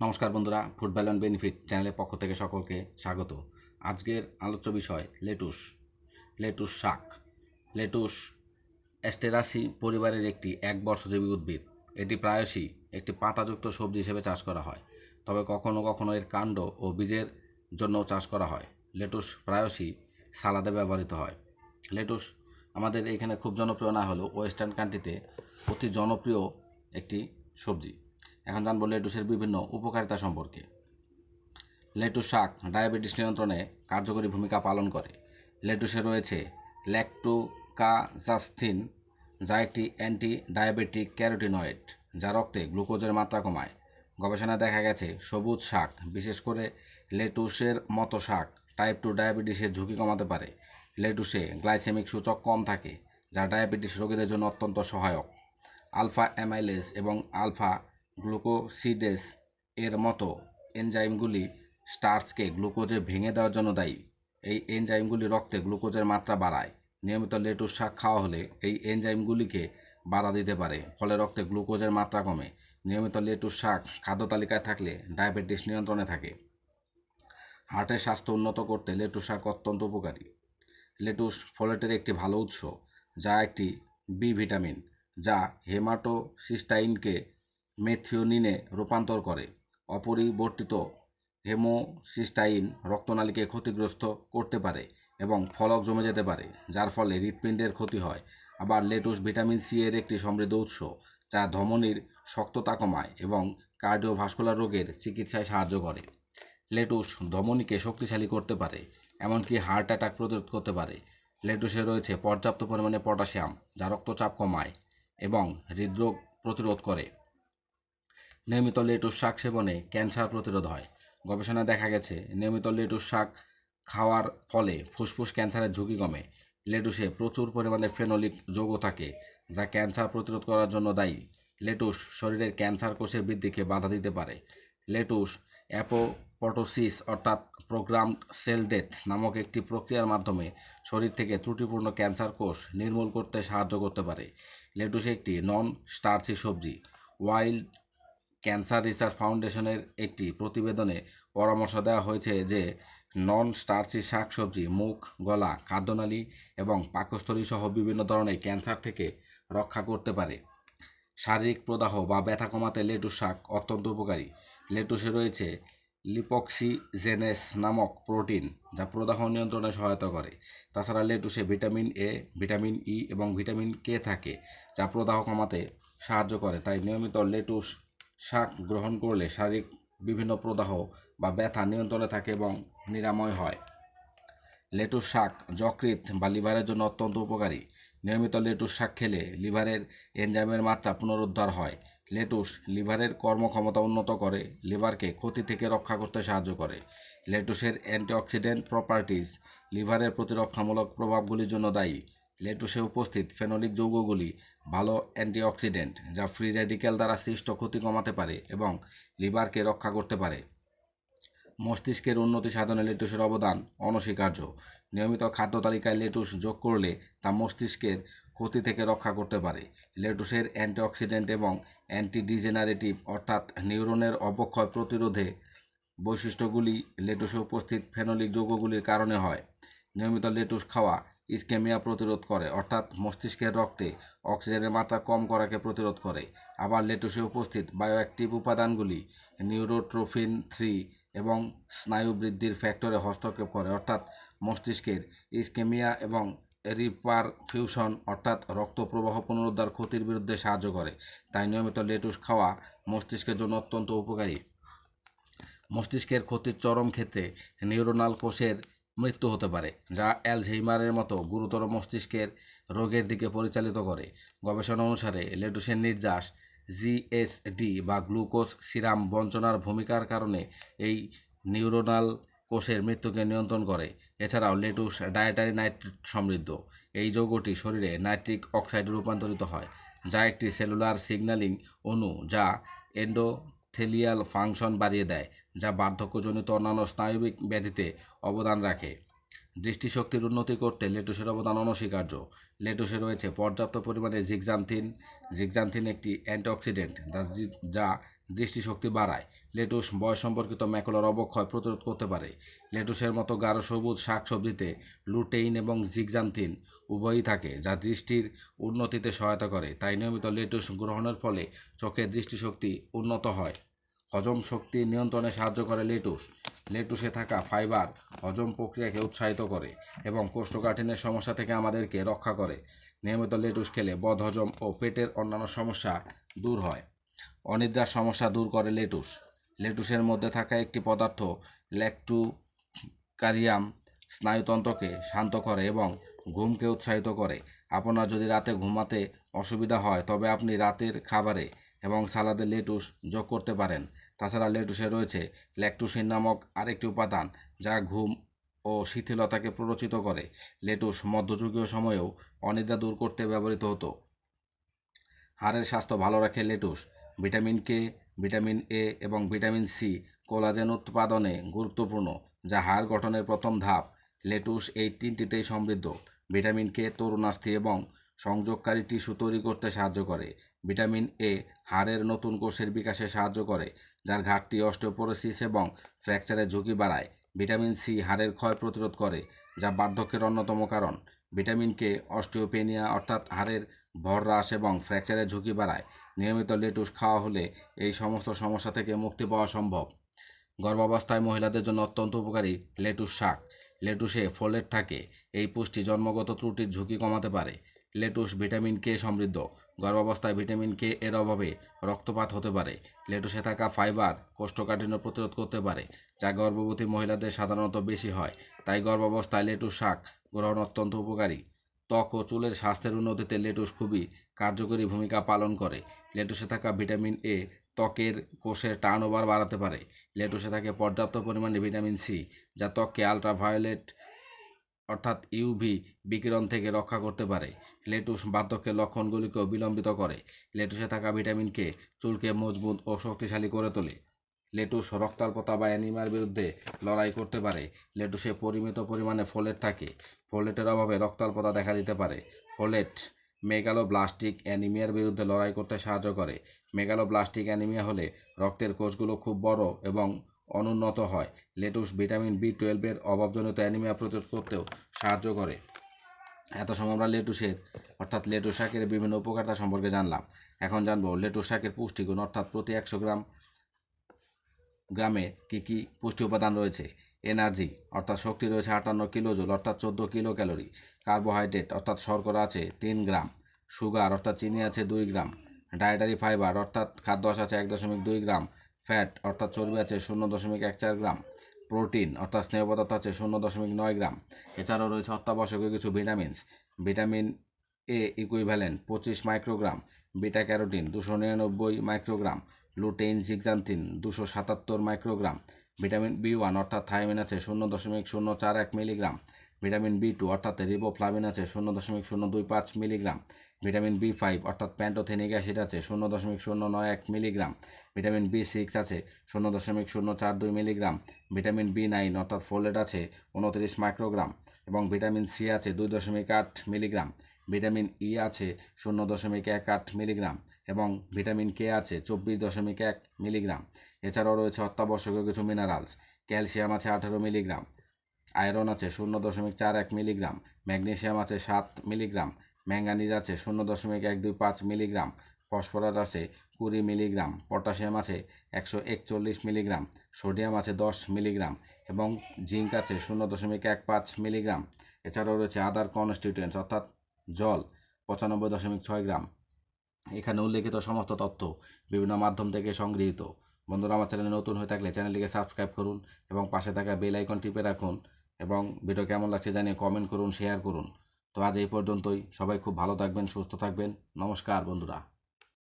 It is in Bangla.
নমস্কার বন্ধুরা ফুড ব্যালেন্স বেনিফিট চ্যানেলের পক্ষ থেকে সকলকে স্বাগত। আজকের আলোচ্য বিষয়, লেটুস লেটুস শাক। লেটুস অ্যাস্টেরাসি পরিবারের একটি এক বর্ষজীবী উদ্ভিদ। এটি প্রায়শই একটি পাতাযুক্ত সবজি হিসেবে চাষ করা হয়। তবে কখনো কখনো এর কাণ্ড ও বীজের জন্যও চাষ করা হয়। লেটুস প্রায়শই সালাদে ব্যবহৃত হয়। লেটুস আমাদের এখানে খুব জনপ্রিয় না হলেও ওয়েস্টার্ন কান্ট্রিতে অতি জনপ্রিয় একটি সবজি। এখন জানব লেটুসের বিভিন্ন উপকারিতা সম্পর্কে। লেটুস শাক ডায়াবেটিস নিয়ন্ত্রণে কার্যকরী ভূমিকা পালন করে। লেটুসে রয়েছে ল্যাক্টোকাজাস্থিন, যা একটি অ্যান্টি ডায়াবেটিক ক্যারোটিনয়েড, যা রক্তে গ্লুকোজের মাত্রা কমায়। গবেষণায় দেখা গেছে, সবুজ শাক, বিশেষ করে লেটুসের মতো শাক টাইপ টু ডায়াবেটিসের ঝুঁকি কমাতে পারে। লেটুসে গ্লাইসেমিক সূচক কম থাকে, যা ডায়াবেটিস রোগীদের জন্য অত্যন্ত সহায়ক। আলফা অ্যামাইলেজ এবং আলফা গ্লুকোসিডেস এর মতো এনজাইমগুলি স্টার্চকে গ্লুকোজে ভেঙে দেওয়ার জন্য দায়ী। এই এনজাইমগুলি রক্তে গ্লুকোজের মাত্রা বাড়ায়। নিয়মিত লেটুস শাক খাওয়া হলে এই এনজাইমগুলিকে বাধা দিতে পারে, ফলে রক্তে গ্লুকোজের মাত্রা কমে। নিয়মিত লেটুস শাক খাদ্য তালিকায় থাকলে ডায়াবেটিস নিয়ন্ত্রণে থাকে। হার্টের স্বাস্থ্য উন্নত করতে লেটুস শাক অত্যন্ত উপকারী। লেটুস ফলেটের একটি ভালো উৎস, যা একটি বি ভিটামিন, যা হেমাটোসিস্টাইনকে মেথিওনিনে রূপান্তর করে। অপরিবর্তিত হেমোসিস্টাইন রক্তনালীকে ক্ষতিগ্রস্ত করতে পারে এবং ফলক জমে যেতে পারে, যার ফলে হৃৎপিণ্ডের ক্ষতি হয়। আবার লেটুস ভিটামিন সি এর একটি সমৃদ্ধ উৎস, যা ধমনির শক্ততা কমায় এবং কার্ডিওভাস্কুলার রোগের চিকিৎসায় সাহায্য করে। লেটুস ধমনীকে শক্তিশালী করতে পারে, এমনকি হার্ট অ্যাটাক প্রতিরোধ করতে পারে। লেটুসে রয়েছে পর্যাপ্ত পরিমাণে পটাশিয়াম, যা রক্তচাপ কমায় এবং হৃদরোগ প্রতিরোধ করে। নিয়মিত লেটুস শাক সেবনে ক্যান্সার প্রতিরোধ হয়। গবেষণায় দেখা গেছে, নিয়মিত লেটুস শাক খাওয়ার ফলে ফুসফুস ক্যান্সারের ঝুঁকি কমে। লেটুসে প্রচুর পরিমাণে ফেনোলিক যৌগ থাকে, যা ক্যান্সার প্রতিরোধ করার জন্য দায়ী। লেটুস শরীরের ক্যান্সার কোষের বৃদ্ধিকে বাধা দিতে পারে। লেটুস অ্যাপোপটোসিস অর্থাৎ প্রোগ্রাম সেল ডেথ নামক একটি প্রক্রিয়ার মাধ্যমে শরীর থেকে ত্রুটিপূর্ণ ক্যান্সার কোষ নির্মূল করতে সাহায্য করতে পারে। লেটুস একটি নন স্টার্চি সবজি, ওয়াইল্ড ক্যান্সার রিসার্চ ফাউন্ডেশনের একটি প্রতিবেদনে পরামর্শ দেওয়া হয়েছে যে নন স্টার্চি শাকসবজি, মুখ, গলা, খাদ্যনালী এবং পাকস্থলী সহ বিভিন্ন ধরনের ক্যান্সার থেকে রক্ষা করতে পারে। শারীরিক প্রদাহ বা ব্যথা কমাতে লেটুস শাক অত্যন্ত উপকারী। লেটুসে রয়েছে লিপক্সিজেনেস নামক প্রোটিন যা প্রদাহ নিয়ন্ত্রণে সহায়তা করে। তাছাড়া লেটুসে ভিটামিন এ, ভিটামিন ই এবং ভিটামিন কে থাকে যা প্রদাহ কমাতে সাহায্য করে। তাই নিয়মিত লেটুস শাক গ্রহণ করলে শারীরিক বিভিন্ন প্রদাহ বা ব্যথা নিয়ন্ত্রণে থাকে এবং নিরাময় হয়। লেটুস শাক, যকৃৎ বা লিভারের জন্য অত্যন্ত উপকারী। নিয়মিত লেটুস শাক খেলে লিভারের এনজাইমের মাত্রা পুনরুদ্ধার হয়। লেটুস লিভারের কর্মক্ষমতা উন্নত করে, লিভারকে ক্ষতি থেকে রক্ষা করতে সাহায্য করে। লেটুসের অ্যান্টিঅক্সিডেন্ট প্রপার্টিজ লিভারের প্রতিরক্ষামূলক প্রভাবগুলির জন্য দায়ী। লেটুসে উপস্থিত ফেনোলিক যৌগগুলি ভালো অ্যান্টিঅক্সিডেন্ট যা ফ্রি রেডিক্যাল দ্বারা সৃষ্ট ক্ষতি কমাতে পারে এবং লিভারকে রক্ষা করতে পারে। মস্তিষ্কের উন্নতি সাধনে লেটুসের অবদান অনস্বীকার্য। নিয়মিত খাদ্য তালিকায় লেটুস যোগ করলে তা মস্তিষ্কের ক্ষতি থেকে রক্ষা করতে পারে। লেটুসের অ্যান্টিঅক্সিডেন্ট এবং অ্যান্টিডিজেনারেটিভ অর্থাৎ নিউরনের অবক্ষয় প্রতিরোধে বৈশিষ্ট্যগুলি লেটুসে উপস্থিত ফেনোলিক যৌগগুলির কারণে হয়। নিয়মিত লেটুস খাওয়া ইস্কেমিয়া প্রতিরোধ করে, অর্থাৎ মস্তিষ্কের রক্তে অক্সিজেনের মাত্রা কম করাকে প্রতিরোধ করে। আবার লেটুসে উপস্থিত বায়োঅ্যাক্টিভ উপাদানগুলি নিউরোট্রোফিন থ্রি এবং স্নায়ু বৃদ্ধির ফ্যাক্টরে হস্তক্ষেপ করে, অর্থাৎ মস্তিষ্কের ইস্কেমিয়া এবং রিপারফিউশন, অর্থাৎ রক্ত প্রবাহ পুনরুদ্ধার ক্ষতির বিরুদ্ধে সাহায্য করে। তাই নিয়মিত লেটুস খাওয়া মস্তিষ্কের জন্য অত্যন্ত উপকারী। মস্তিষ্কের ক্ষতির চরম ক্ষেত্রে নিউরোনাল কোষের মৃত্যু হতে পারে, যা অ্যালঝেইমারের মতো গুরুতর মস্তিষ্কের রোগের দিকে পরিচালিত করে। গবেষণা অনুসারে লেটুসের নির্যাস জিএসডি বা গ্লুকোজ সিরাম বঞ্চনার ভূমিকার কারণে এই নিউরোনাল কোষের মৃত্যুকে নিয়ন্ত্রণ করে। এছাড়াও লেটুস ডায়েটারি নাইট্রেট সমৃদ্ধ। এই যৌগটি শরীরে নাইট্রিক অক্সাইডে রূপান্তরিত হয়, যা একটি সেলুলার সিগন্যালিং অণু, যা এন্ডোথেলিয়াল ফাংশন বাড়িয়ে দেয়, যা বার্ধক্যজনিত অন্যান্য স্নায়বিক ব্যাধিতে অবদান রাখে। দৃষ্টিশক্তির উন্নতি করতে লেটুসের অবদান অনস্বীকার্য। লেটুসে রয়েছে পর্যাপ্ত পরিমাণে জিগজান্থিন জিগজান্থিন একটি অ্যান্টিঅক্সিডেন্ট, যা দৃষ্টিশক্তি বাড়ায়। লেটুস বয়স সম্পর্কিত ম্যাকুলার অবক্ষয় প্রতিরোধ করতে পারে। লেটুসের মতো গাঢ় সবুজ শাকসবজিতে লুটেইন এবং জিগজান্থিন উভয়ই থাকে, যা দৃষ্টির উন্নতিতে সহায়তা করে। তাই নিয়মিত লেটুস গ্রহণের ফলে চোখের দৃষ্টিশক্তি উন্নত হয়। হজম শক্তি নিয়ন্ত্রণে সাহায্য করে লেটুস। লেটুসে থাকা ফাইবার হজম প্রক্রিয়াকে উৎসাহিত করে এবং কোষ্ঠকাঠিন্যের সমস্যা থেকে আমাদেরকে রক্ষা করে। নিয়মিত লেটুস খেলে বদহজম ও পেটের অন্যান্য সমস্যা দূর হয়। অনিদ্রার সমস্যা দূর করে লেটুস। লেটুসের মধ্যে থাকা একটি পদার্থ ল্যাকটুকারিয়াম স্নায়ুতন্ত্রকে শান্ত করে এবং ঘুমকে উৎসাহিত করে। আপনার যদি রাতে ঘুমাতে অসুবিধা হয়, তবে আপনি রাতের খাবারে এবং সালাদে লেটুস যোগ করতে পারেন। তাছাড়া লেটুসে রয়েছে ল্যাকটুসিন নামক আরেকটি উপাদান, যা ঘুম ও শিথিলতাকে প্ররোচিত করে। লেটুস মধ্যযুগীয় সময়েও অনিদ্রা দূর করতে ব্যবহৃত হতো। হাড়ের স্বাস্থ্য ভালো রাখে lettuce. Vitamin K, vitamin A এবং ভিটামিন সি কোলাজেন উৎপাদনে গুরুত্বপূর্ণ, যা হাড় গঠনের প্রথম ধাপ। লেটুস এই তিনটিতেই সমৃদ্ধ। ভিটামিন কে তরুণাস্থি এবং সংযোগকারী টিস্যু তৈরি করতে সাহায্য করে। ভিটামিন এ হাড়ের নতুন কোষের বিকাশে সাহায্য করে, যার ঘাটতি অস্টিওপোরোসিস এবং ফ্র্যাকচারের ঝুঁকি বাড়ায়। ভিটামিন সি হাড়ের ক্ষয় প্রতিরোধ করে, যা বার্ধক্যের অন্যতম কারণ। ভিটামিন কে অস্টিওপেনিয়া অর্থাৎ হাড়ের ভর হ্রাস এবং ফ্র্যাকচারের ঝুঁকি বাড়ায়। নিয়মিত লেটুস খাওয়া হলে এই সমস্ত সমস্যা থেকে মুক্তি পাওয়া সম্ভব। গর্ভাবস্থায় মহিলাদের জন্য অত্যন্ত উপকারী লেটুস শাক। লেটুসে ফোলেট থাকে। এই পুষ্টি জন্মগত ত্রুটির ঝুঁকি কমাতে পারে। লেটুস ভিটামিন কে সমৃদ্ধ। গর্ভাবস্থায় ভিটামিন কে এর অভাবে রক্তপাত হতে পারে। লেটুসে থাকা ফাইবার কোষ্ঠকাঠিন্য প্রতিরোধ করতে পারে, যা গর্ভবতী মহিলাদের সাধারণত বেশি হয়। তাই গর্ভাবস্থায় লেটুস শাক গ্রহণ অত্যন্ত উপকারী। ত্বক ও চুলের স্বাস্থ্যের উন্নতিতে লেটুস খুবই কার্যকরী ভূমিকা পালন করে। লেটুসে থাকা ভিটামিন এ ত্বকের কোষের টার্নওভার বাড়াতে পারে। লেটুসে থাকে পর্যাপ্ত পরিমাণে ভিটামিন সি, যা ত্বককে আলট্রাভায়োলেট অর্থাৎ ইউভি বিকিরণ থেকে রক্ষা করতে পারে। লেটুস বার্ধক্যের লক্ষণগুলিকেও বিলম্বিত করে। লেটুসে থাকা ভিটামিন কে চুলকে মজবুত ও শক্তিশালী করে তোলে। লেটুস রক্তাল্পতা বা অ্যানিমিয়ার বিরুদ্ধে লড়াই করতে পারে। লেটুসে পরিমিত পরিমাণে ফোলেট থাকে। ফোলেটের অভাবে রক্তাল্পতা দেখা দিতে পারে। ফোলেট মেগালোব্লাস্টিক অ্যানিমিয়ার বিরুদ্ধে লড়াই করতে সাহায্য করে। মেগালোব্লাস্টিক অ্যানিমিয়া হলে রক্তের কোষগুলো খুব বড় এবং অনুন্নত হয়। লেটুস ভিটামিন বি টুয়েলভের অভাবজনিত অ্যানিমিয়া প্রতিরোধ করতেও সাহায্য করে। এত সময় আমরা লেটুসের, অর্থাৎ লেটুস শাকের বিভিন্ন উপকারিতা সম্পর্কে জানলাম। এখন জানব, লেটুস শাকের পুষ্টিগুণ, অর্থাৎ প্রতি একশো গ্রাম, গ্রামে কী কী পুষ্টি উপাদান রয়েছে? এনার্জি, অর্থাৎ শক্তি রয়েছে আটান্ন কিলোজুল, অর্থাৎ চোদ্দ কিলো ক্যালোরি কার্বোহাইড্রেট, অর্থাৎ শর্করা আছে তিন গ্রাম। সুগার, অর্থাৎ চিনি আছে দুই গ্রাম। ডায়েটারি ফাইবার, অর্থাৎ খাদ্যাংশ আছে এক দশমিক দুই গ্রাম। ফ্যাট অর্থাৎ চর্বি আছে শূন্য দশমিক এক চার গ্রাম, প্রোটিন অর্থাৎ স্নেহ পদার্থ আছে শূন্য দশমিক নয় গ্রাম। এছাড়াও রয়েছে অত্যাবশ্যকীয় কিছু ভিটামিনস, ভিটামিন এ ইকুইভ্যালেন্ট পঁচিশ মাইক্রোগ্রাম, বিটা ক্যারোটিন দুশো নিরানব্বই মাইক্রোগ্রাম, লুটেইন জিগজান্থিন দুশো সাতাত্তর মাইক্রোগ্রাম, ভিটামিন বি ওয়ান অর্থাৎ থাইমিন আছে শূন্য দশমিক শূন্য চার এক মিলিগ্রাম, ভিটামিন বি টু অর্থাৎ রিবোফ্লাভিন আছে শূন্য দশমিক শূন্য দুই পাঁচ মিলিগ্রাম, ভিটামিন বি ফাইভ অর্থাৎ প্যান্টোথেনিক অ্যাসিড আছে শূন্য দশমিক শূন্য নয় এক মিলিগ্রাম ভিটামিন বি সিক্স আছে, শূন্য দশমিক শূন্য চার দুই মিলিগ্রাম, ভিটামিন বি নাইন অর্থাৎ ফোলেট আছে উনত্রিশ মাইক্রোগ্রাম এবং ভিটামিন সি আছে দুই দশমিক আট মিলিগ্রাম, ভিটামিন ই আছে শূন্য দশমিক এক আট মিলিগ্রাম এবং ভিটামিন কে আছে চব্বিশ দশমিক এক মিলিগ্রাম। এছাড়াও রয়েছে অত্যাবশ্যকীয় কিছু মিনারেলস ক্যালসিয়াম আছে আঠারো মিলিগ্রাম আয়রন আছে শূন্য দশমিক চার এক মিলিগ্রাম ম্যাগনেশিয়াম আছে সাত মিলিগ্রাম ম্যাঙ্গানিজ আছে শূন্য দশমিক এক দুই পাঁচ মিলিগ্রাম ফসফরাস আছে কুড়ি মিলিগ্রাম, পটাশিয়াম আছে একশো একচল্লিশ মিলিগ্রাম, সোডিয়াম আছে দশ মিলিগ্রাম এবং জিঙ্ক আছে শূন্য দশমিক এক পাঁচ মিলিগ্রাম। এছাড়াও রয়েছে আদার কনস্টিটিউয়েন্টস অর্থাৎ জল, পঁচানব্বই দশমিক ছয় গ্রাম। এখানে উল্লেখিত সমস্ত তথ্য বিভিন্ন মাধ্যম থেকে সংগৃহীত। বন্ধুরা, আমার চ্যানেলে নতুন হয়ে থাকলে চ্যানেলটিকে সাবস্ক্রাইব করুন এবং পাশে থাকা বেল আইকন টিপে রাখুন এবং ভিডিও কেমন লাগছে জানিয়ে কমেন্ট করুন শেয়ার করুন। তো আজ এই পর্যন্তই। সবাই খুব ভালো থাকবেন, সুস্থ থাকবেন। নমস্কার বন্ধুরা।